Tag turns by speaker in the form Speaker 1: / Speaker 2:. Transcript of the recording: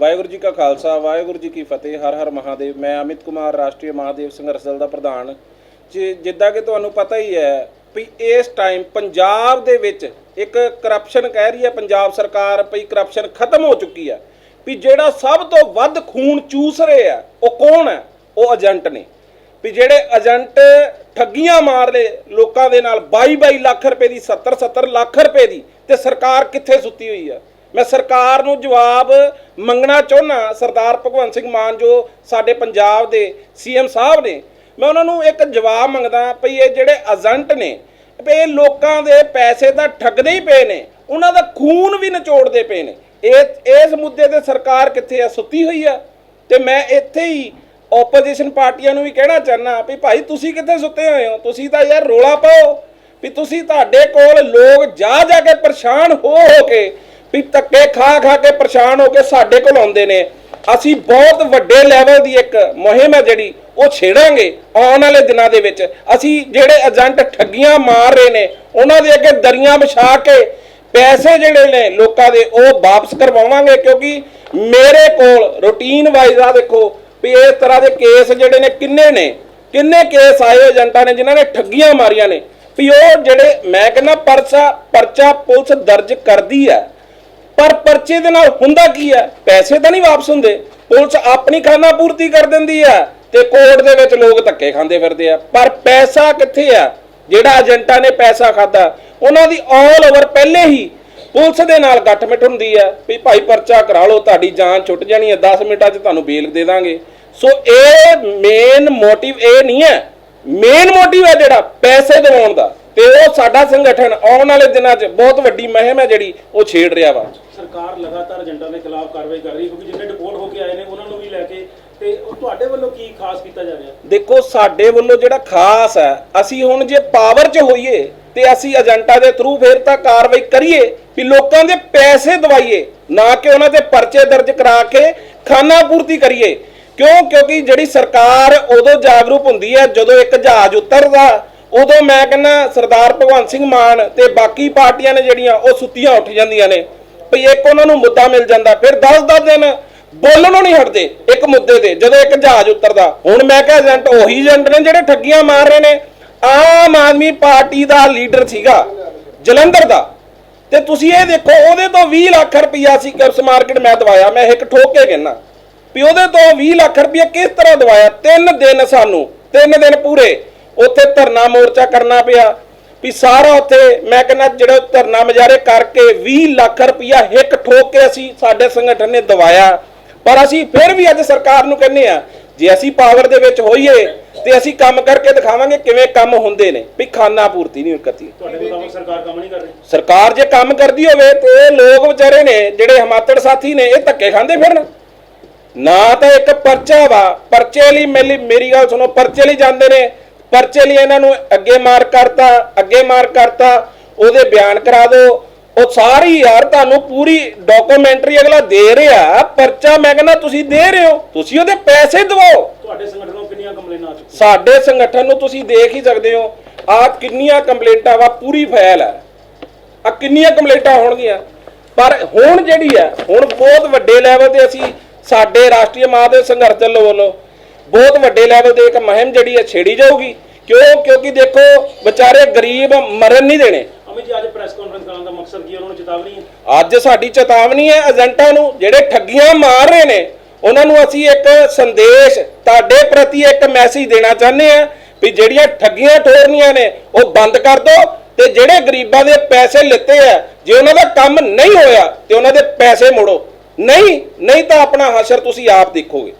Speaker 1: ਵਾਹਿਗੁਰੂ ਜੀ ਕਾ ਖਾਲਸਾ, ਵਾਹਿਗੁਰੂ ਜੀ ਕੀ ਫਤਿਹ, ਹਰ ਹਰ ਮਹਾਦੇਵ। ਮੈਂ ਅਮਿਤ ਕੁਮਾਰ, ਰਾਸ਼ਟਰੀ ਮਹਾਦੇਵ ਸੰਘਰਸ਼ ਦਲ ਦਾ ਪ੍ਰਧਾਨ। ਜੀ ਜਿੱਦਾਂ ਕਿ ਤੁਹਾਨੂੰ ਪਤਾ ਹੀ ਹੈ ਵੀ ਇਸ ਟਾਈਮ ਪੰਜਾਬ ਦੇ ਵਿੱਚ ਇੱਕ ਕਰਪਸ਼ਨ ਕਹਿ ਰਹੀ ਹੈ ਪੰਜਾਬ ਸਰਕਾਰ ਵੀ ਕਰਪਸ਼ਨ ਖਤਮ ਹੋ ਚੁੱਕੀ ਹੈ। ਵੀ ਜਿਹੜਾ ਸਭ ਤੋਂ ਵੱਧ ਖੂਨ ਚੂਸ ਰਹੇ ਆ, ਉਹ ਕੌਣ ਹੈ? ਉਹ ਏਜੰਟ ਨੇ। ਵੀ ਜਿਹੜੇ ਏਜੰਟ ਠੱਗੀਆਂ ਮਾਰ ਲਏ ਲੋਕਾਂ ਦੇ ਨਾਲ 22-22 ਲੱਖ ਰੁਪਏ ਦੀ 70-70 ਲੱਖ ਰੁਪਏ ਦੀ, ਤੇ ਸਰਕਾਰ ਕਿੱਥੇ ਸੁੱਤੀ ਹੋਈ ਆ? ਮੈਂ ਸਰਕਾਰ ਨੂੰ ਜਵਾਬ ਮੰਗਣਾ ਚਾਹੁੰਦਾ ਸਰਦਾਰ ਭਗਵੰਤ ਸਿੰਘ ਮਾਨ ਜੋ ਸਾਡੇ ਪੰਜਾਬ ਦੇ ਸੀਐਮ ਸਾਹਿਬ ਨੇ, ਮੈਂ ਉਹਨਾਂ ਨੂੰ ਇੱਕ ਜਵਾਬ ਮੰਗਦਾ ਭਈ ਇਹ ਜਿਹੜੇ ਏਜੰਟ ਨੇ ਵੀ ਇਹ ਲੋਕਾਂ ਦੇ ਪੈਸੇ ਤਾਂ ਠੱਗਦੇ ਹੀ ਪਏ ਨੇ, ਉਹਨਾਂ ਦਾ ਖੂਨ ਵੀ ਨਿਚੋੜਦੇ ਪਏ ਨੇ। ਇਹ, ਇਸ ਮੁੱਦੇ ਤੇ ਸਰਕਾਰ ਕਿੱਥੇ ਆ? ਸੁੱਤੀ ਹੋਈ ਆ। ਤੇ ਮੈਂ ਇੱਥੇ ਹੀ ਆਪੋਜੀਸ਼ਨ ਪਾਰਟੀਆਂ ਨੂੰ ਵੀ ਕਹਿਣਾ ਚਾਹਨਾ ਵੀ ਭਾਈ ਤੁਸੀਂ ਕਿੱਥੇ ਸੁੱਤੇ ਹੋਏ ਹੋ? ਤੁਸੀਂ ਤਾਂ ਯਾਰ ਰੋਲਾ ਪਾਓ। ਵੀ ਤੁਸੀਂ ਤੁਹਾਡੇ ਕੋਲ ਲੋਕ ਜਾ ਜਾ ਕੇ ਪਰੇਸ਼ਾਨ ਹੋ ਹੋ ਕੇ ਵੀ ਧੱਕੇ ਖਾ ਖਾ ਕੇ ਪਰੇਸ਼ਾਨ ਹੋ ਕੇ ਸਾਡੇ ਕੋਲ ਆਉਂਦੇ ਨੇ। ਅਸੀਂ ਬਹੁਤ ਵੱਡੇ ਲੈਵਲ ਦੀ ਇੱਕ ਮੁਹਿੰਮ ਹੈ ਜਿਹੜੀ, ਉਹ ਛੇੜਾਂਗੇ ਆਉਣ ਵਾਲੇ ਦਿਨਾਂ ਦੇ ਵਿੱਚ। ਅਸੀਂ ਜਿਹੜੇ ਏਜੰਟ ਠੱਗੀਆਂ ਮਾਰ ਰਹੇ ਨੇ, ਉਹਨਾਂ ਦੇ ਅੱਗੇ ਦਰੀਆਂ ਵਿਛਾ ਕੇ ਪੈਸੇ ਜਿਹੜੇ ਨੇ ਲੋਕਾਂ ਦੇ, ਉਹ ਵਾਪਸ ਕਰਵਾਵਾਂਗੇ। ਕਿਉਂਕਿ ਮੇਰੇ ਕੋਲ ਰੂਟੀਨ ਵਾਈਜ਼ ਆ ਦੇਖੋ ਵੀ ਇਸ ਤਰ੍ਹਾਂ ਦੇ ਕੇਸ ਜਿਹੜੇ ਨੇ ਕਿੰਨੇ ਨੇ? ਕਿੰਨੇ ਕੇਸ ਆਏ ਏਜੰਟਾਂ ਨੇ ਜਿਨ੍ਹਾਂ ਨੇ ਠੱਗੀਆਂ ਮਾਰੀਆਂ ਨੇ? ਵੀ ਉਹ ਜਿਹੜੇ, ਮੈਂ ਕਹਿੰਦਾ ਪਰਚਾ ਪਰਚਾ ਪੁਲਿਸ ਦਰਜ ਕਰਦੀ ਹੈ। ਪਰ ਪਰਚੇ ਦੇ ਨਾਲ ਹੁੰਦਾ ਕੀ ਹੈ? ਪੈਸੇ ਤਾਂ ਨਹੀਂ ਵਾਪਸ ਹੁੰਦੇ। ਪੁਲਿਸ ਆਪਣੀ ਖਾਨਾ ਪੂਰਤੀ ਕਰ ਦਿੰਦੀ ਹੈ ਤੇ ਕੋਰਟ ਦੇ ਵਿੱਚ ਲੋਕ ਧੱਕੇ ਖਾਂਦੇ ਫਿਰਦੇ ਆ। ਪਰ ਪੈਸਾ ਕਿੱਥੇ ਆ? ਜਿਹੜਾ ਏਜੰਟਾਂ ਨੇ ਪੈਸਾ ਖਾਦਾ ਉਹਨਾਂ ਦੀ ਆਲ ਓਵਰ ਪਹਿਲੇ ਹੀ ਪੁਲਿਸ ਦੇ ਨਾਲ ਗੱਠਮਿੱਠ ਹੁੰਦੀ ਹੈ ਵੀ ਭਾਈ ਪਰਚਾ ਕਰਾ ਲਓ, ਤੁਹਾਡੀ ਜਾਨ ਛੁੱਟ ਜਾਣੀ ਹੈ 10 ਮਿੰਟਾਂ 'ਚ ਤੁਹਾਨੂੰ ਬੇਲ ਦੇ ਦਾਂਗੇ। ਸੋ ਇਹ ਮੇਨ ਮੋਟਿਵ ਇਹ ਨਹੀਂ ਹੈ। ਮੇਨ ਮੋਟਿਵ ਹੈ ਜਿਹੜਾ ਪੈਸੇ ਦਿਵਾਉਣ ਦਾ। ਤੇ ਉਹ ਸਾਡਾ ਸੰਗਠਨ ਆਉਣ ਵਾਲੇ ਦਿਨਾਂ 'ਚ ਬਹੁਤ ਵੱਡੀ ਮੁਹਿੰਮ ਹੈ ਜਿਹੜੀ ਉਹ ਛੇੜ ਰਿਹਾ ਵਾ।
Speaker 2: ਸਰਕਾਰ ਲਗਾਤਾਰ ਏਜੰਟਾਂ ਦੇ ਖਿਲਾਫ ਕਾਰਵਾਈ ਕਰ ਰਹੀ ਕਿਉਂਕਿ ਜਿੰਨੇ ਡਿਪੋਰਟ ਹੋ ਕੇ ਆਏ ਨੇ ਉਹਨਾਂ ਨੂੰ ਵੀ ਲੈ ਕੇ ਤੇ ਉਹ ਤੁਹਾਡੇ ਵੱਲੋਂ ਕੀ ਖਾਸ ਕੀਤਾ ਜਾ ਰਿਹਾ?
Speaker 1: ਦੇਖੋ ਸਾਡੇ ਵੱਲੋਂ ਜਿਹੜਾ ਖਾਸ ਹੈ ਅਸੀਂ ਹੁਣ ਜੇ ਪਾਵਰ 'ਚ ਹੋਈਏ ਤੇ ਅਸੀਂ ਏਜੰਟਾਂ ਦੇ ਥਰੂ ਫਿਰ ਤਾਂ ਕਾਰਵਾਈ ਕਰੀਏ ਵੀ ਲੋਕਾਂ ਦੇ ਪੈਸੇ ਦਵਾਈਏ ਨਾ ਕਿ ਉਹਨਾਂ ਤੇ ਪਰਚੇ ਦਰਜ ਕਰਾ ਕੇ ਖਾਨਾ ਪੂਰਤੀ ਕਰੀਏ। ਕਿਉਂ? ਕਿਉਂਕਿ ਜਿਹੜੀ ਸਰਕਾਰ ਉਦੋਂ ਜਾਗਰੂਕ ਹੁੰਦੀ ਹੈ ਜਦੋਂ ਇੱਕ ਜਹਾਜ਼ ਉਤਰਦਾ ਉਦੋਂ ਮੈਂ ਕਹਿੰਦਾ, ਸਰਦਾਰ ਭਗਵੰਤ ਸਿੰਘ ਮਾਨ ਤੇ ਬਾਕੀ ਪਾਰਟੀਆਂ ਨੇ ਜਿਹੜੀਆਂ, ਉਹ ਸੁੱਤੀਆਂ ਉੱਠ ਜਾਂਦੀਆਂ ਨੇ। ਵੀ ਇੱਕ ਉਹਨਾਂ ਨੂੰ ਮੁੱਦਾ ਮਿਲ ਜਾਂਦਾ, ਫਿਰ 10-10 ਦਿਨ ਬੋਲਣੋਂ ਨਹੀਂ ਹਟਦੇ, ਇੱਕ ਮੁੱਦੇ ਤੇ, ਜਦੋਂ ਇੱਕ ਜਹਾਜ਼ ਉਤਰਦਾ। ਹੁਣ ਮੈਂ ਕਿਹਾ, ਏਜੰਟ ਉਹੀ ਏਜੰਟ ਨੇ ਜਿਹੜੇ ਠੱਗੀਆਂ ਮਾਰ ਰਹੇ ਨੇ। ਆਮ ਆਦਮੀ ਪਾਰਟੀ ਦਾ ਲੀਡਰ ਸੀਗਾ, ਜਲੰਧਰ ਦਾ। ਤੇ ਤੁਸੀਂ ਇਹ ਦੇਖੋ, ਉਹਦੇ ਤੋਂ 20 ਲੱਖ ਰੁਪਈਆ ਸੀ ਕੈਪਸ ਮਾਰਕੀਟ ਮੈਂ ਦਵਾਇਆ, ਮੈਂ ਇੱਕ ਠੋਕ ਕੇ ਕਹਿਣਾ ਵੀ ਉਹਦੇ ਤੋਂ 20 ਲੱਖ ਰੁਪਈਆ ਕਿਸ ਤਰ੍ਹਾਂ ਦਵਾਇਆ? ਤਿੰਨ ਦਿਨ ਸਾਨੂੰ, ਤਿੰਨ ਦਿਨ ਪੂਰੇ। ਉੱਥੇ ਧਰਨਾ ਮੋਰਚਾ ਕਰਨਾ ਪਿਆ ਵੀ ਸਾਰਾ ਉੱਥੇ ਮੈਂ ਕਹਿੰਦਾ ਜਿਹੜਾ ਧਰਨਾ ਮਜਾਰੇ ਕਰਕੇ 20 ਲੱਖ ਰੁਪਈਆ ਹਿੱਕ ਠੋਕ ਕੇ ਅਸੀਂ ਸਾਡੇ ਸੰਗਠਨ ਨੇ ਦਵਾਇਆ। ਪਰ ਅਸੀਂ ਫਿਰ ਵੀ ਅੱਜ ਸਰਕਾਰ ਨੂੰ ਕਹਿੰਦੇ ਆ ਜੇ ਅਸੀਂ ਪਾਵਰ ਦੇ ਵਿੱਚ ਹੋਈਏ ਤੇ ਅਸੀਂ ਕੰਮ ਕਰਕੇ ਦਿਖਾਵਾਂਗੇ ਕਿਵੇਂ ਕੰਮ ਹੁੰਦੇ ਨੇ ਵੀ ਖਾਨਾ ਪੂਰਤੀ ਨਹੀਂ ਕਰਦੀ
Speaker 2: ਤੁਹਾਡੇ ਮੁਤਾਬਕ ਸਰਕਾਰ ਕੰਮ ਨਹੀਂ ਕਰ ਰਹੀ।
Speaker 1: ਸਰਕਾਰ ਜੇ ਕੰਮ ਕਰਦੀ ਹੋਵੇ ਤੇ ਇਹ ਲੋਕ ਵਿਚਾਰੇ ਨੇ ਜਿਹੜੇ ਹਮਾਤੜ ਸਾਥੀ ਨੇ ਇਹ ਧੱਕੇ ਖਾਂਦੇ ਫਿਰਨ। ਨਾ ਤਾਂ ਇੱਕ ਪਰਚਾ ਵਾ ਪਰਚੇ ਲਈ ਮੇਰੀ ਗੱਲ ਸੁਣੋ ਪਰਚੇ ਲਈ ਜਾਂਦੇ ਨੇ। ਪਰਚੇ ਲਈ ਇਹਨਾਂ ਨੂੰ ਅੱਗੇ ਮਾਰ ਕਰਤਾ ਅੱਗੇ ਮਾਰ ਕਰਤਾ ਉਹਦੇ ਬਿਆਨ ਕਰਾ ਦਿਓ। ਉਹ ਸਾਰੀ ਯਾਰ ਤੁਹਾਨੂੰ ਪੂਰੀ ਡਾਕੂਮੈਂਟਰੀ ਅਗਲਾ ਦੇ ਰਿਹਾ ਪਰਚਾ ਮੈਂ ਕਹਿੰਦਾ ਤੁਸੀਂ ਦੇ ਰਹੇ ਹੋ ਤੁਸੀਂ ਉਹਦੇ ਪੈਸੇ ਦਿਵਾਓ
Speaker 2: ਤੁਹਾਡੇ ਸੰਗਠਨੋਂ ਕਿੰਨੀਆਂ ਕੰਪਲੇਨਾਂ ਆ ਚੁੱਕੀਆਂ?
Speaker 1: ਸਾਡੇ ਸੰਗਠਨ ਨੂੰ ਤੁਸੀਂ ਦੇਖ ਹੀ ਸਕਦੇ ਹੋ ਆ ਕਿੰਨੀਆਂ ਕੰਪਲੇਂਟਾਂ ਵਾ ਪੂਰੀ ਫਾਈਲ ਹੈ ਆ ਕਿੰਨੀਆਂ ਕੰਪਲੇਂਟਾਂ ਹੋਣਗੀਆਂ। ਪਰ ਹੁਣ ਜਿਹੜੀ ਹੈ ਹੁਣ ਬਹੁਤ ਵੱਡੇ ਲੈਵਲ ਤੇ ਅਸੀਂ ਸਾਡੇ ਰਾਸ਼ਟਰੀ ਮਹਾਦੇਵ ਸੰਘਰਸ਼ ਵੱਲੋਂ ਬਹੁਤ ਵੱਡੇ ਲੈਵਲ ਤੇ ਇੱਕ ਮੁਹਿੰਮ ਜਿਹੜੀ ਹੈ ਛੇੜੀ ਜਾਊਗੀ। ਕਿਉਂ? ਕਿਉਂਕਿ ਦੇਖੋ ਵਿਚਾਰੇ ਗਰੀਬ ਮਰਨ ਨਹੀਂ ਦੇਣੇ।
Speaker 2: ਅਮਿਤ ਜੀ ਅੱਜ ਪ੍ਰੈਸ ਕਾਨਫਰੰਸ ਕਰਨ ਦਾ ਮਕਸਦ ਕੀ ਹੈ? ਉਹਨਾਂ ਨੂੰ ਚੇਤਾਵਨੀ ਹੈ?
Speaker 1: ਅੱਜ ਸਾਡੀ ਚੇਤਾਵਨੀ ਹੈ ਏਜੰਟਾਂ ਨੂੰ ਜਿਹੜੇ ਠੱਗੀਆਂ ਮਾਰ ਰਹੇ ਨੇ ਉਹਨਾਂ ਨੂੰ ਅਸੀਂ ਇੱਕ ਸੰਦੇਸ਼ ਤੁਹਾਡੇ ਪ੍ਰਤੀ ਇੱਕ ਮੈਸੇਜ ਦੇਣਾ ਚਾਹੁੰਦੇ ਆ ਵੀ ਜਿਹੜੀਆਂ ਠੱਗੀਆਂ ਠੋਰਨੀਆਂ ਨੇ ਉਹ ਬੰਦ ਕਰ ਦਿਓ ਤੇ ਜਿਹੜੇ ਗਰੀਬਾਂ ਦੇ ਪੈਸੇ ਲਿੱਤੇ ਆ ਜੇ ਉਹਨਾਂ ਦਾ ਕੰਮ ਨਹੀਂ ਹੋਇਆ ਤੇ ਉਹਨਾਂ ਦੇ ਪੈਸੇ ਮੋੜੋ। ਨਹੀਂ ਨਹੀਂ ਤਾਂ ਆਪਣਾ ਹਸ਼ਰ ਤੁਸੀਂ ਆਪ ਦੇਖੋਗੇ।